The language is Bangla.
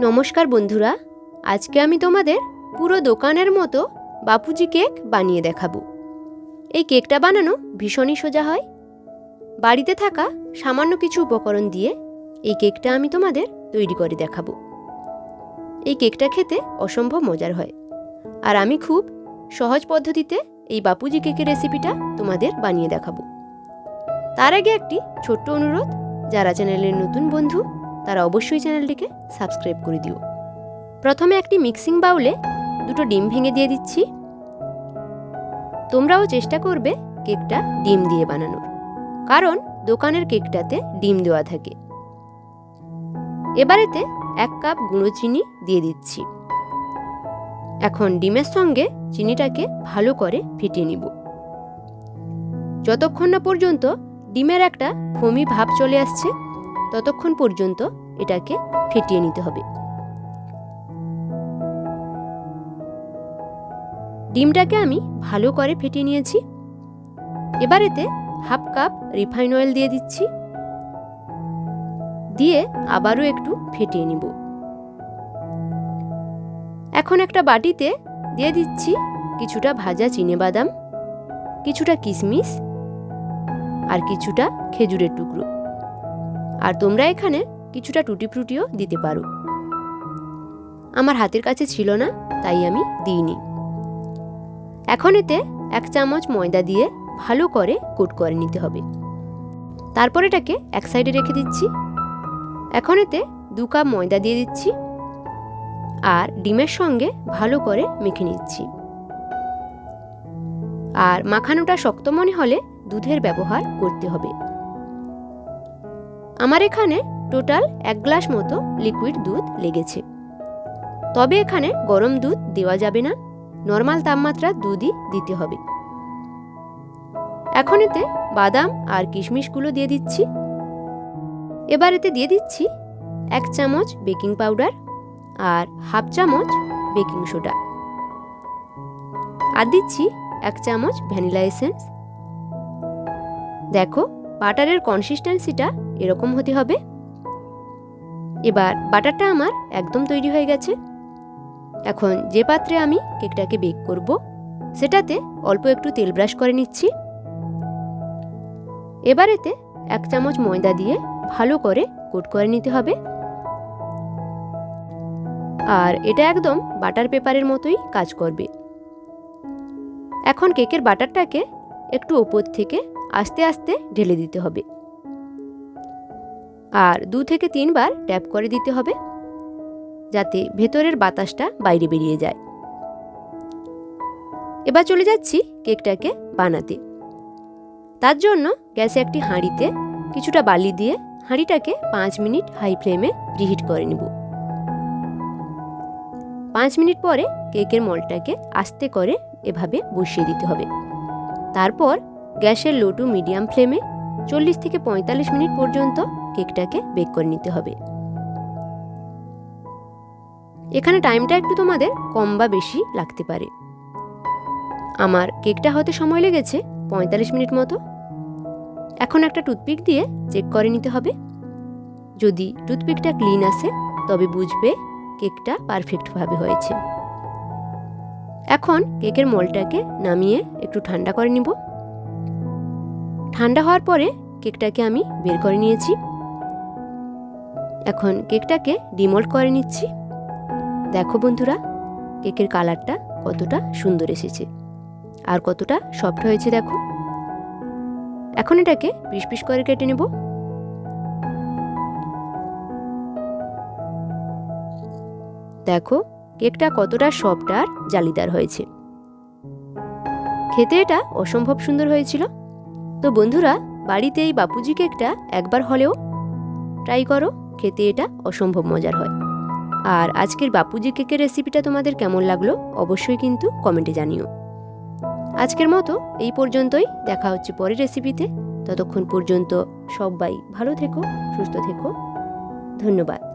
নমস্কার বন্ধুরা, আজকে আমি তোমাদের পুরো দোকানের মতো বাপুজি কেক বানিয়ে দেখাবো। এই কেকটা বানানো ভীষণই সোজা হয়। বাড়িতে থাকা সামান্য কিছু উপকরণ দিয়ে এই কেকটা আমি তোমাদের তৈরি করে দেখাবো। এই কেকটা খেতে অসম্ভব মজার হয় আর আমি খুব সহজ পদ্ধতিতে এই বাপুজি কেকের রেসিপিটা তোমাদের বানিয়ে দেখাবো। তার আগে একটি ছোট্ট অনুরোধ, যারা চ্যানেলের নতুন বন্ধু তারা অবশ্যই চ্যানেলটিকে সাবস্ক্রাইব করে দিও। প্রথমে একটি মিক্সিং বাউলে দুটো ডিম ভেঙে দিয়ে দিচ্ছি। তোমরাও চেষ্টা করবে কেকটা ডিম দিয়ে বানানোর, কারণ দোকানের কেকটাতে ডিম দেওয়া থাকে। এবারেতে এক কাপ গুঁড়ো চিনি দিয়ে দিচ্ছি। এখন ডিমের সঙ্গে চিনিটাকে ভালো করে ফিটিয়ে নিব। যতক্ষণ না পর্যন্ত ডিমের একটা ফমি ভাব চলে আসছে, ততক্ষণ পর্যন্ত এটাকে ফেটিয়ে নিতে হবে। ডিমটাকে আমি ভালো করে ফেটিয়ে নিয়েছি। এবার এতে হাফ কাপ রিফাইন অয়েল দিয়ে দিচ্ছি। দিয়ে আবারও একটু ফেটিয়ে নিব। এখন একটা বাটিতে দিয়ে দিচ্ছি কিছুটা ভাজা চিনে বাদাম কিছুটা কিশমিশ আর কিছুটা খেজুরের টুকরো। আর তোমরা এখানে কিছুটা টুটি ফ্রুটিও দিতে পারো। আমার হাতের কাছে ছিল না, তাই আমি দিইনি। এখন এতে এক চামচ ময়দা দিয়ে ভালো করে কোট করে নিতে হবে। তারপর এটাকে এক সাইডে রেখে দিচ্ছি। এখন এতে দু কাপ ময়দা দিয়ে দিচ্ছি আর ডিমের সঙ্গে ভালো করে মেখে নিচ্ছি। আর মাখানোটা শক্ত মনে হলে দুধের ব্যবহার করতে হবে। আমার এখানে টোটাল এক গ্লাস মতো লিকুইড দুধ লেগেছে। তবে এখানে গরম দুধ দেওয়া যাবে না, নর্মাল তাপমাত্রা দুধই দিতে হবে। এখন এতে বাদাম আর কিশমিশগুলো দিয়ে দিচ্ছি। এবার এতে দিয়ে দিচ্ছি এক চামচ বেকিং পাউডার আর হাফ চামচ বেকিং সোডা। আর দিচ্ছি এক চামচ ভ্যানিলা এসেন্স। দেখো, বাটারের কনসিস্টেন্সিটা এরকম হতে হবে। এবার বাটারটা আমার একদম তৈরি হয়ে গেছে। এখন যে পাত্রে আমি কেকটাকে বেক করব, সেটাতে অল্প একটু তেল ব্রাশ করে নিচ্ছি। এবার এতে এক চামচ ময়দা দিয়ে ভালো করে কোট করে নিতে হবে। আর এটা একদম বাটার পেপারের মতোই কাজ করবে। এখন কেকের বাটারটাকে একটু ওপর থেকে আস্তে আস্তে ঢেলে দিতে হবে। আর দু থেকে তিনবার ট্যাপ করে দিতে হবে, যাতে ভেতরের বাতাসটা বাইরে বেরিয়ে যায়। এবার চলে যাচ্ছি কেকটাকে বানাতে। তার জন্য গ্যাসে একটি হাঁড়িতে কিছুটা বালি দিয়ে হাঁড়িটাকে পাঁচ মিনিট হাই ফ্লেমে রিহিট করে নেব। পাঁচ মিনিট পরে কেকের মলটাকে আস্তে করে এভাবে বসিয়ে দিতে হবে। তারপর গ্যাসের লো টু মিডিয়াম ফ্লেমে চল্লিশ থেকে পঁয়তাল্লিশ মিনিট পর্যন্ত কেকটাকে বেক করে নিতে হবে। এখানে টাইমটা একটু তোমাদের কম বা বেশি লাগতে পারে। আমার কেকটা হতে সময় লেগেছে পঁয়তাল্লিশ মিনিট মতো। এখন একটা টুথপিক দিয়ে চেক করে নিতে হবে। যদি টুথপিকটা ক্লিন আসে তবে বুঝবে কেকটা পারফেক্টভাবে হয়েছে। এখন কেকের মলটাকে নামিয়ে একটু ঠান্ডা করে নিব। ঠান্ডা হওয়ার পরে কেকটাকে আমি বের করে নিয়েছি। এখন কেকটাকে ডিমোল্ড করে নিচ্ছি। দেখো বন্ধুরা, কেকের কালারটা কতটা সুন্দর এসেছে। আর কতটা সফট হয়েছে দেখো। এখন এটাকে পিস পিস করে কেটে নেব। দেখো, কেকটা কতটা সফট আর জালিদার হয়েছে। খেতে এটা অসম্ভব সুন্দর হয়েছিল। তো বন্ধুরা, বাড়িতে এই বাপুজি কেকটা একবার হলেও ট্রাই করো। খেতে এটা অসম্ভব মজার হয়। আর আজকের বাপুজি কেকের রেসিপিটা তোমাদের কেমন লাগল অবশ্যই কিন্তু কমেন্টে জানিও। আজকের মতো এই পর্যন্তই, দেখা হচ্ছে পরের রেসিপিতে ততক্ষণ পর্যন্ত সবাই ভালো থেকো, সুস্থ থেকো। ধন্যবাদ।